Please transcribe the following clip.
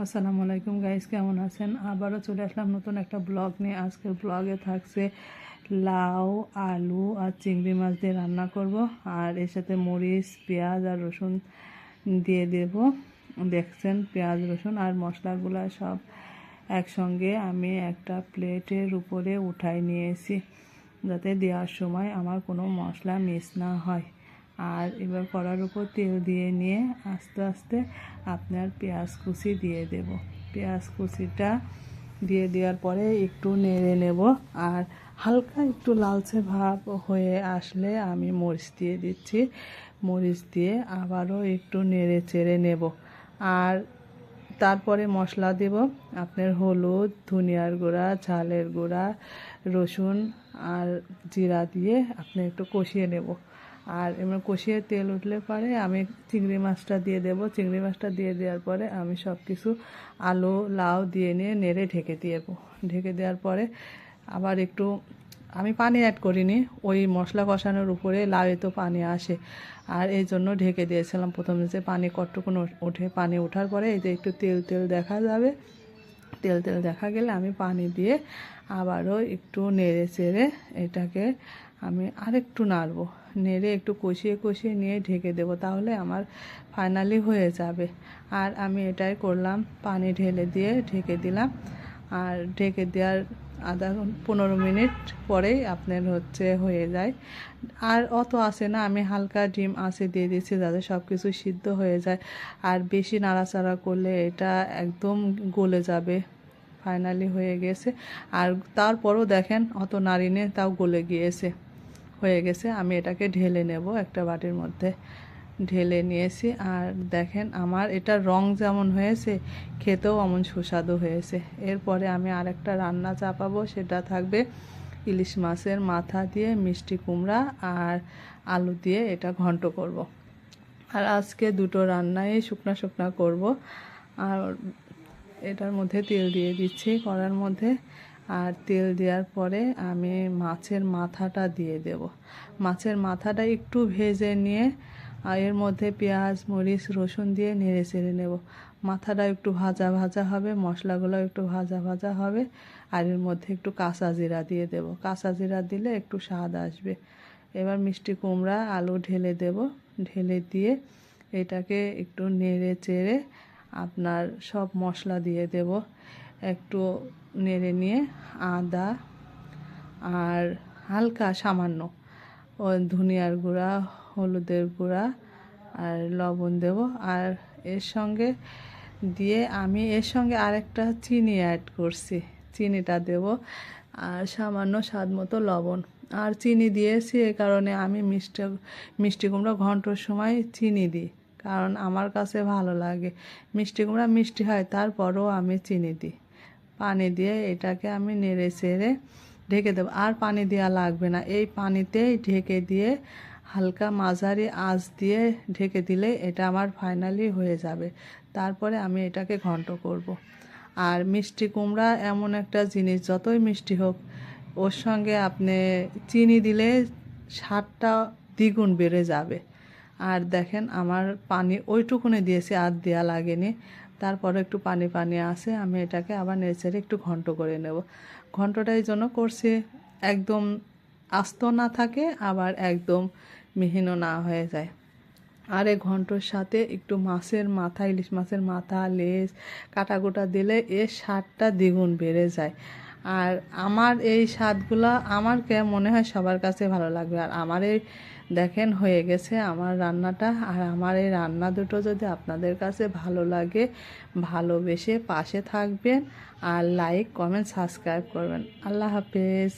আসসালামু আলাইকুম গাইস কেমন আছেন? আবারও চলে আসলাম নতুন একটা ব্লগ নিয়ে। আজকের ব্লগে থাকছে লাউ, আলু আর চিংড়ি মাছ দিয়ে রান্না করব। আর এর সাথে মরিচ, পেঁয়াজ আর রসুন দিয়ে দেব। দেখছেন, পেঁয়াজ, রসুন আর মশলাগুলো সব একসঙ্গে আমি একটা প্লেটের উপরে উঠাই নিয়েছি, যাতে দেওয়ার সময় আমার কোনো মশলা মিস না হয়। আর এবার কড়ার উপর তেল দিয়ে নিয়ে আস্তে আস্তে আপনার পেঁয়াজ কুচি দিয়ে দেব। পেঁয়াজ কুচিটা দিয়ে দেওয়ার পরে একটু নেড়ে নেব আর হালকা একটু লালচে ভাব হয়ে আসলে আমি মরিচ দিয়ে দিচ্ছি। মরিচ দিয়ে আবারও একটু নেড়ে চেড়ে নেব। আর তারপরে মশলা দেব। আপনার হলুদ, ধনিয়ার গুঁড়া, ঝালের গুঁড়া, রসুন আর জিরা দিয়ে আপনি একটু কষিয়ে নেব। আর এবার কষিয়ে তেল উঠলে পরে আমি চিংড়ি মাছটা দিয়ে দেব। চিংড়ি মাছটা দিয়ে দেওয়ার পরে আমি সব কিছু আলু, লাউ দিয়ে নিয়ে নেড়ে ঢেকে দেব। ঢেকে দেওয়ার পরে আবার একটু, আমি পানি অ্যাড করিনি, ওই মশলা কষানোর উপরে লাউয়ে তো পানি আসে। আর এই জন্য ঢেকে দিয়েছিলাম প্রথমে যে পানি কতটুকুন ওঠে পানি ওঠার পরে এই যে একটু তেল তেল দেখা যাবে। তেল তেল দেখা গেলে আমি পানি দিয়ে আবারও একটু নেড়ে চেড়ে এটাকে আমি আরেকটু নাড়বো। নেড়ে একটু কষিয়ে কষিয়ে নিয়ে ঢেকে দেব তাহলে আমার ফাইনালি হয়ে যাবে। আর আমি এটাই করলাম, পানি ঢেলে দিয়ে ঢেকে দিলাম। আর ঢেকে দেওয়ার আধা পনেরো মিনিট পরেই আপনার হচ্ছে হয়ে যায়। আর অত আসে না, আমি হালকা ডিম আসে দিয়ে দিয়েছি যাতে সব কিছু সিদ্ধ হয়ে যায়। আর বেশি নাড়াচাড়া করলে এটা একদম গলে যাবে ফাইনালি হয়ে গেছে। আর তারপরও দেখেন, অত নাড়িনে তাও গলে গিয়েছে, হয়ে গেছে। আমি এটাকে ঢেলে নেব একটা বাটির মধ্যে। ঢেলে নিয়েছি। আর দেখেন, আমার এটা রং যেমন হয়েছে, খেতেও এমন সুস্বাদু হয়েছে। এরপরে আমি আরেকটা রান্না চাপাবো, সেটা থাকবে ইলিশ মাছের মাথা দিয়ে মিষ্টি কুমড়া আর আলু দিয়ে এটা ঘন্ট করব। আর আজকে দুটো রান্নাই শুকনা শুকনা করব। আর এটার মধ্যে তেল দিয়ে দিচ্ছি কড়ার মধ্যে। আর তেল দেওয়ার পরে আমি মাছের মাথাটা দিয়ে দেব। মাছের মাথাটা একটু ভেজে নিয়ে আর এর মধ্যে পেঁয়াজ, মরিচ, রসুন দিয়ে নেড়ে চেড়ে নেব। মাথাটা একটু ভাজা ভাজা হবে মশলাগুলো একটু ভাজা ভাজা হবে, আর এর মধ্যে একটু কাঁচা জিরা দিয়ে দেব। কাঁচা জিরা দিলে একটু স্বাদ আসবে। এবার মিষ্টি কুমড়া, আলু ঢেলে দেব। ঢেলে দিয়ে এটাকে একটু নেড়ে চেড়ে আপনার সব মশলা দিয়ে দেব। একটু নেড়ে নিয়ে আদা আর হালকা সামান্য ধনিয়ার গুঁড়া হলুদের গুঁড়া আর লবণ দেব। আর এর সঙ্গে দিয়ে আমি এর সঙ্গে আরেকটা চিনি অ্যাড করছি। চিনিটা দেব আর সামান্য স্বাদ মতো লবণ। আর চিনি দিয়েছি এ কারণে আমি মিষ্টি মিষ্টি কুমড়া ঘণ্টার সময় চিনি দিই, কারণ আমার কাছে ভালো লাগে। মিষ্টি কুমড়া মিষ্টি হয়, তারপরও আমি চিনি দিই। পানি দিয়ে এটাকে আমি নেড়ে চেড়ে ঢেকে দেবো। আর পানি দেওয়া লাগবে না। এই পানিতেই ঢেকে দিয়ে হালকা মাঝারি আঁচ দিয়ে ঢেকে দিলে এটা আমার ফাইনালি হয়ে যাবে। তারপরে আমি এটাকে ঘন্ট করব। আর মিষ্টি কুমড়া এমন একটা জিনিস, যতই মিষ্টি হোক, ওর সঙ্গে আপনি চিনি দিলে স্বাদটা দ্বিগুণ বেড়ে যাবে। আর দেখেন, আমার পানি ওইটুকুনে দিয়েছি, আর দেওয়া লাগেনি। তারপরে একটু পানি পানি আসে আমি এটাকে আবার নেড়েচেড়ে একটু ঘন্ট করে নেব। ঘন্টটা এই জন্য করছি, একদম আস্ত না থাকে, আবার একদম মিহিনও না হয়ে যায়। আর এ ঘন্টর সাথে একটু মাছের মাথা, ইলিশ মাছের মাথা, লেজ কাটা গোটা দিলে এর স্বাদটা দ্বিগুণ বেড়ে যায়। আর আমার এই স্বাদগুলো আমার মনে হয় সবার কাছে ভালো লাগবে। আর আমার এই দেখেন হয়ে গেছে আমার রান্নাটা। আর আমার এই রান্না দুটো যদি আপনাদের কাছে ভালো লাগে, ভালোবেসে পাশে থাকবেন। আর লাইক কমেন্ট সাবস্ক্রাইব করবেন। আল্লাহ হাফেজ।